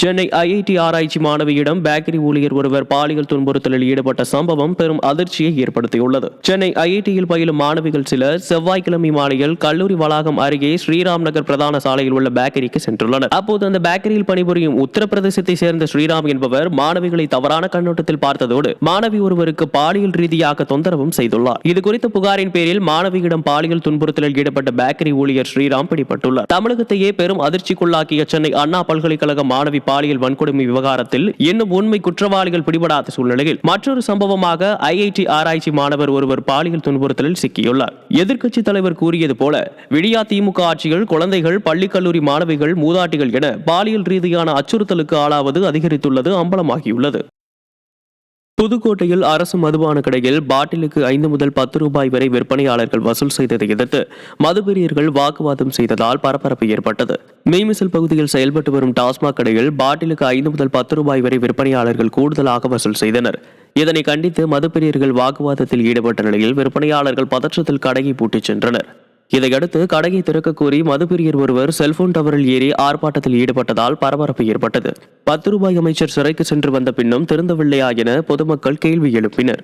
Chennai IIT ஆராய்ச்சி மாணவியிடம் bakery ஊழியர் ஒருவர் பாலியல் துன்புறுத்தலில் ஈடுபட்ட சம்பவம் பெரும் அதிர்ச்சியை ஏற்படுத்தியுள்ளது. சென்னை ஐஐடியில் பயிலும் மாணவிகள் சிலர் செவ்வாய்க்கிழமை மாலையில் கல்லூரி வளாகம் அருகே ஸ்ரீராம் நகர் பிரதான சாலையில் உள்ள பேக்கரிக்கு சென்றுள்ளனர். அப்போது அந்த பேக்கரியில் பணிபுரியும் உத்தரப்பிரதேசத்தை சேர்ந்த ஸ்ரீராம் என்பவர் மாணவிகளை தவறான கண்ணோட்டத்தில் பார்த்ததோடு மாணவி ஒருவருக்கு பாலியல் ரீதியாக தொந்தரவும் செய்துள்ளார். இது குறித்த புகாரின் பேரில் மாணவியிடம் பாலியல் துன்புறுத்தலில் ஈடுபட்ட பேக்கரி ஊழியர் ஸ்ரீராம் பிடிபட்டுள்ளார். தமிழகத்தையே பெரும் அதிர்ச்சிக்குள்ளாக்கிய சென்னை அண்ணா பல்கலைக்கழக மாணவி பாலியல் வன்கொடுமை விவகாரத்தில் இன்னும் உண்மை குற்றவாளிகள் பிடிபடாத சூழ்நிலையில் மற்றொரு சம்பவமாக ஐஐடி ஆராய்ச்சி மாணவர் ஒருவர் பாலியல் துன்புறுத்தலில் சிக்கியுள்ளார். எதிர்க்கட்சி தலைவர் கூறியது போல விடியா திமுக ஆட்சிகள் குழந்தைகள் பள்ளி கல்லூரி மாணவிகள் மூதாட்டிகள் என பாலியல் ரீதியான அச்சுறுத்தலுக்கு ஆளாவது அதிகரித்துள்ளது அம்பலமாகியுள்ளது. புதுக்கோட்டையில் அரசு மதுபான கடையில் பாட்டிலுக்கு ஐந்து முதல் பத்து ரூபாய் வரை விற்பனையாளர்கள் வசூல் செய்ததை எதிர்த்து மதுபிரியர்கள் வாக்குவாதம் செய்ததால் பரபரப்பு ஏற்பட்டது. மீமிசல் பகுதியில் செயல்பட்டு வரும் டாஸ்மாக் கடையில் பாட்டிலுக்கு ஐந்து முதல் பத்து ரூபாய் வரை விற்பனையாளர்கள் கூடுதலாக வசூல் செய்தனர். இதனை கண்டித்து மதுப்பிரியர்கள் வாக்குவாதத்தில் ஈடுபட்ட நிலையில் விற்பனையாளர்கள் பதற்றத்தில் கடையை பூட்டிச் சென்றனர். இதையடுத்து கடையை திறக்க கோரி மதுப்பிரியர் ஒருவர் செல்போன் டவரில் ஏறி ஆர்ப்பாட்டத்தில் ஈடுபட்டதால் பரபரப்பு ஏற்பட்டது. பத்து ரூபாய் அமைச்சர் சிறைக்கு சென்று வந்த பின்னும் திறந்தவில்லையா என பொதுமக்கள் கேள்வி எழுப்பினர்.